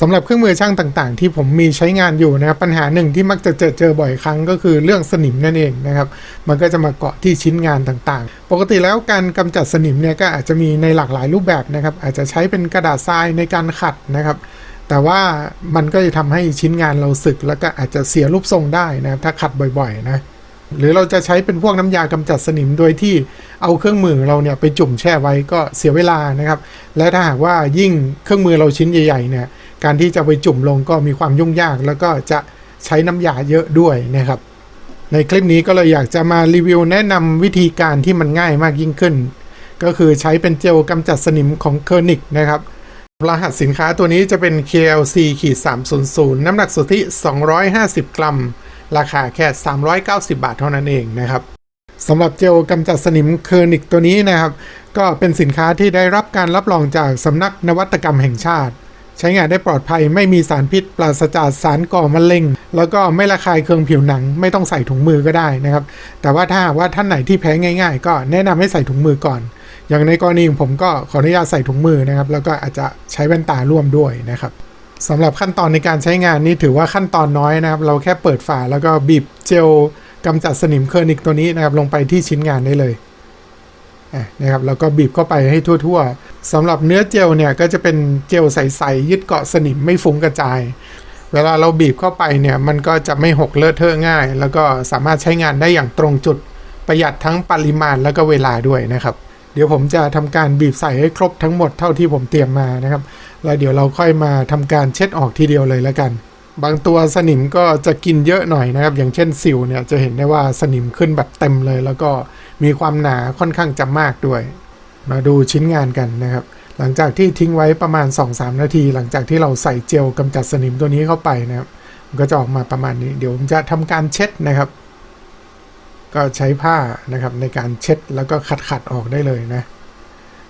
สำหรับเครื่องมือช่างต่างๆ ที่ผมมีใช้งานอยู่นะครับปัญหาหนึ่งที่มักจะเจอเจอบ่อยครั้งก็คือเรื่องสนิมนั่นเองนะครับ มันก็จะมาเกาะที่ชิ้นงานต่างๆ ปกติแล้วการกำจัดสนิมเนี่ยก็อาจจะมีในหลากหลายรูปแบบนะครับ อาจจะใช้เป็นกระดาษทรายในการขัดนะครับ แต่ว่ามันก็จะทำให้ชิ้นงานเราสึก แล้วก็อาจจะเสียรูปทรงได้นะครับถ้าขัดบ่อยๆนะหรือเราจะใช้เป็นพวกน้ำยากำจัดสนิมโดยที่เอาเครื่องมือเราเนี่ยไปจุ่มแช่ไว้ก็เสียเวลานะครับ และถ้าหากว่ายิ่งเครื่องมือเราชิ้นใหญ่ๆเนี่ย การที่จะไปจุ่มลงก็มีความยุ่งยาก แล้วก็จะใช้น้ำยาเยอะด้วยนะครับ ในคลิปนี้ก็เลยอยากจะมารีวิวแนะนำวิธีการที่มันง่ายมากยิ่งขึ้น ก็คือใช้เป็นเจลกำจัดสนิมของเคอร์นิกนะครับรหัสสินค้าตัวนี้จะเป็น KLC ขีด300 น้ำหนักสุทธิ 250 กรัม ราคาแค่ 390 บาทเท่านั้นเองนะครับสำหรับเจลกำจัดสนิมเคอร์นิกตัวนี้นะครับ ก็เป็นสินค้าที่ได้รับการรับรองจากสำนักนวัตกรรมแห่งชาติ ใช้งานได้ปลอดภัย ไม่มีสารพิษ ปราศจากสารก่อมะเร็ง แล้วก็ไม่ระคายเคืองผิวหนัง ไม่ต้องใส่ถุงมือก็ได้นะครับ แต่ว่าถ้าหากว่าท่านไหนที่แพ้ง่าย ๆ ก็แนะนำให้ใส่ถุงมือก่อน อย่างในกรณีของผมก็ขออนุญาตใส่ถุงมือนะครับ แล้วก็อาจจะใช้แว่นตาร่วมด้วยนะครับสำหรับขั้นตอนในการใช้งานนี่ถือว่าขั้นตอนน้อยนะครับ เราแค่เปิดฝาแล้วก็บีบเจลกำจัดสนิมเคอร์นิกตัวนี้นะครับ ลงไปที่ชิ้นงานได้เลยนะครับแล้วก็บีบเข้าไปให้ทั่ว ๆ สำหรับเนื้อเจลเนี่ยก็จะเป็นเจลใสๆยึดเกาะสนิมไม่ฟุ้งกระจาย เวลาเราบีบเข้าไปเนี่ยมันก็จะไม่หกเลอะเทอะง่าย แล้วก็สามารถใช้งานได้อย่างตรงจุดประหยัดทั้งปริมาณแล้วก็เวลาด้วยนะครับ เดี๋ยวผมจะทำการบีบใส่ให้ครบทั้งหมดเท่าที่ผมเตรียมมานะครับ แล้วเดี๋ยวเราค่อยมาทำการเช็ดออกทีเดียวเลยแล้วกัน บางตัวสนิมก็จะกินเยอะหน่อยนะครับ อย่างเช่นสิวเนี่ยจะเห็นได้ว่าสนิมขึ้นแบบเต็มเลย แล้วก็มีความหนาค่อนข้างจะมากด้วย มาดูชิ้นงานกันนะครับ หลังจากที่ทิ้งไว้ประมาณ 2-3 นาที หลังจากที่เราใส่เจลกำจัดสนิมตัวนี้เข้าไปนะครับมันก็จะออกมาประมาณนี้ เดี๋ยวผมจะทำการเช็ดนะครับ ก็ใช้ผ้านะครับในการเช็ดแล้วก็ขัดขัดๆออกได้เลยนะ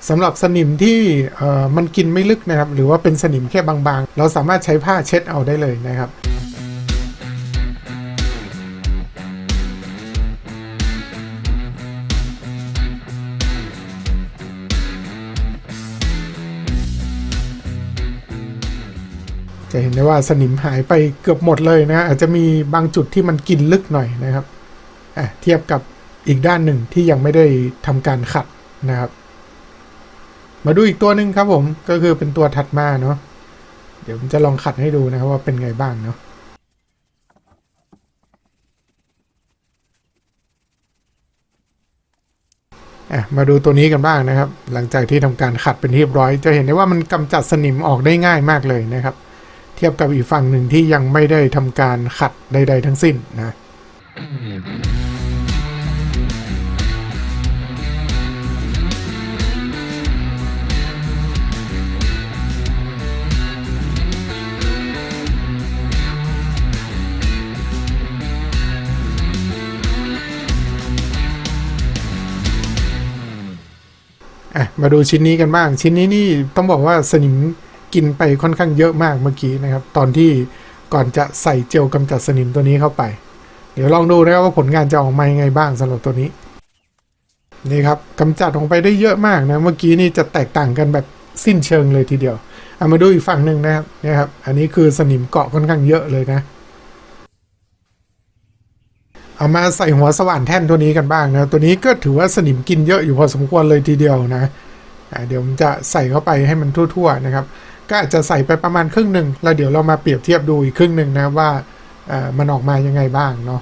สำหรับสนิมที่เอ่อมันกินไม่ลึกนะครับ หรือว่าเป็นสนิมแค่บางๆ เราสามารถใช้ผ้าเช็ดเอาได้เลยนะครับ จะเห็นได้ว่าสนิมหายไปเกือบหมดเลยนะอาจจะมีบางจุดที่มันกินลึกหน่อยนะครับเทียบกับอีกด้านหนึ่งที่ยังไม่ได้ทำการขัดนะครับ มาดูอีกตัวหนึ่งครับผมก็คือเป็นตัวถัดมาเนาะเดี๋ยวผมจะลองขัดให้ดูนะครับว่าเป็นไงบ้างเนาะอะมาดูตัวนี้กันบ้างนะครับ หลังจากที่ทำการขัดเป็นที่เรียบร้อย จะเห็นได้ว่ามันกำจัดสนิมออกได้ง่ายมากเลยนะครับ เทียบกับอีกฝั่งหนึ่งที่ยังไม่ได้ทำการขัดใด ๆ ทั้งสิ้นนะอะมาดูชิ้นนี้กันบ้าง ชิ้นนี้นี่ต้องบอกว่าสนิม กินไปค่อนข้างเยอะมากเมื่อกี้นะครับ ตอนที่ก่อนจะใส่เจลกำจัดสนิมตัวนี้เข้าไป เดี๋ยวลองดูนะครับว่าผลงานจะออกมายังไงบ้างสำหรับตัวนี้ นี่ครับกำจัดออกไปได้เยอะมากนะ เมื่อกี้นี่จะแตกต่างกันแบบสิ้นเชิงเลยทีเดียวเอามาดูอีกฝั่งหนึ่งนะครับนี่ครับ อันนี้คือสนิมเกาะค่อนข้างเยอะเลยนะ เอามาใส่หัวสว่านแท่นตัวนี้กันบ้างนะ ตัวนี้ก็ถือว่าสนิมกินเยอะอยู่พอสมควรเลยทีเดียวนะเดี๋ยวผมจะใส่เข้าไปให้มันทั่ว ๆ นะครับ ก็อาจจะใส่ไปประมาณครึ่งหนึ่งแล้วเดี๋ยวเรามาเปรียบเทียบดูอีกครึ่งหนึ่งนะว่ามันออกมายังไงบ้างเนาะ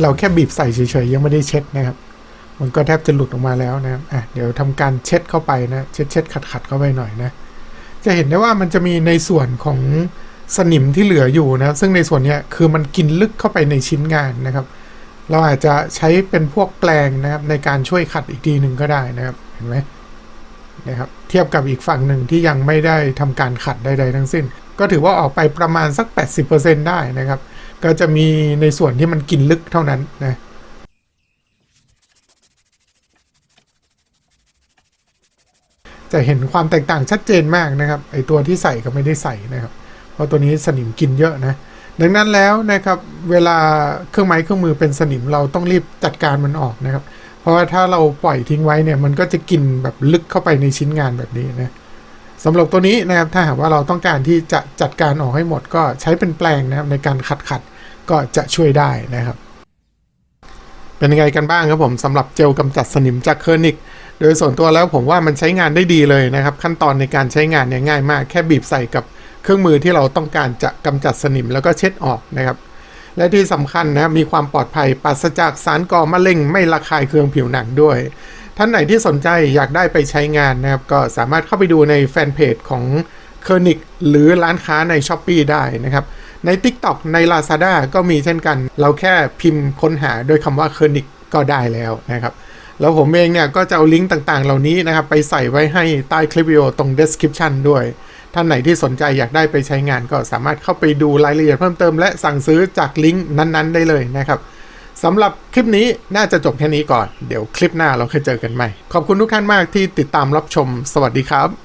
เราแค่บีบใส่เฉยๆยังไม่ได้เช็ดนะครับ มันก็แทบจะหลุดออกมาแล้วนะครับอะเดี๋ยวทำการเช็ดเข้าไปนะ เช็ดเช็ดขัดขัดเข้าไปหน่อยนะ จะเห็นได้ว่ามันจะมีในส่วนของสนิมที่เหลืออยู่นะครับ ซึ่งในส่วนนี้คือมันกินลึกเข้าไปในชิ้นงานนะครับ เราอาจจะใช้เป็นพวกแปลงนะครับ ในการช่วยขัดอีกทีหนึ่งก็ได้นะครับ เห็นไหมนะครับ เทียบกับอีกฝั่งหนึ่งที่ยังไม่ได้ทำการขัดใดๆทั้งสิ้น ก็ถือว่าออกไปประมาณสัก 80%ได้นะครับ ก็จะมีในส่วนที่มันกินลึกเท่านั้นนะ จะเห็นความแตกต่างชัดเจนมากนะครับไอตัวที่ใส่กับไม่ได้ใส่นะครับ เพราะตัวนี้สนิมกินเยอะนะดังนั้นแล้วนะครับเวลาเครื่องไม้เครื่องมือเป็นสนิมเราต้องรีบจัดการมันออกนะครับ เพราะว่าถ้าเราปล่อยทิ้งไว้เนี่ยมันก็จะกินแบบลึกเข้าไปในชิ้นงานแบบนี้นะสำหรับตัวนี้นะครับถ้าหากว่าเราต้องการที่จะจัดการออกให้หมด ก็ใช้เป็นแปลงนะครับในการขัดขัดก็จะช่วยได้นะครับ เป็นยังไงกันบ้างครับผมสำหรับเจลกำจัดสนิมจากเคอร์นิก โดยส่วนตัวแล้วผมว่ามันใช้งานได้ดีเลยนะครับ ขั้นตอนในการใช้งานเนี่ยง่ายมาก แค่บีบใส่กับเครื่องมือที่เราต้องการจะกำจัดสนิมแล้วก็เช็ดออกนะครับ และที่สำคัญนะครับมีความปลอดภัยปราศจากสารก่อมะเร็งไม่ระคายเคืองผิวหนังด้วย ท่านไหนที่สนใจอยากได้ไปใช้งานนะครับ ก็สามารถเข้าไปดูในแฟนเพจของเคอร์นิกหรือร้านค้าใน s h อ p e e ได้นะครับใน TikTok ใน Lazada ก็มีเช่นกัน เราแค่พิมพ์ค้นหาด้วยคำว่าเคอร์นิกก็ได้แล้วนะครับ แล้วผมเองเนี่ยก็จะเอาลิงก์ต่างๆ เหล่านี้นะครับไปใส่ไว้ให้ใต้คลิปวิดีโอตรง description ด้วย ท่านไหนที่สนใจอยากได้ไปใช้งานก็สามารถเข้าไปดูรายละเอียดเพิ่มเติมและสั่งซื้อจากลิงก์นั้นๆ ได้เลยนะครับสำหรับคลิปนี้น่าจะจบแค่นี้ก่อน เดี๋ยวคลิปหน้าเราเคยเจอกันใหม่ ขอบคุณทุกท่านมากที่ติดตามรับชม สวัสดีครับ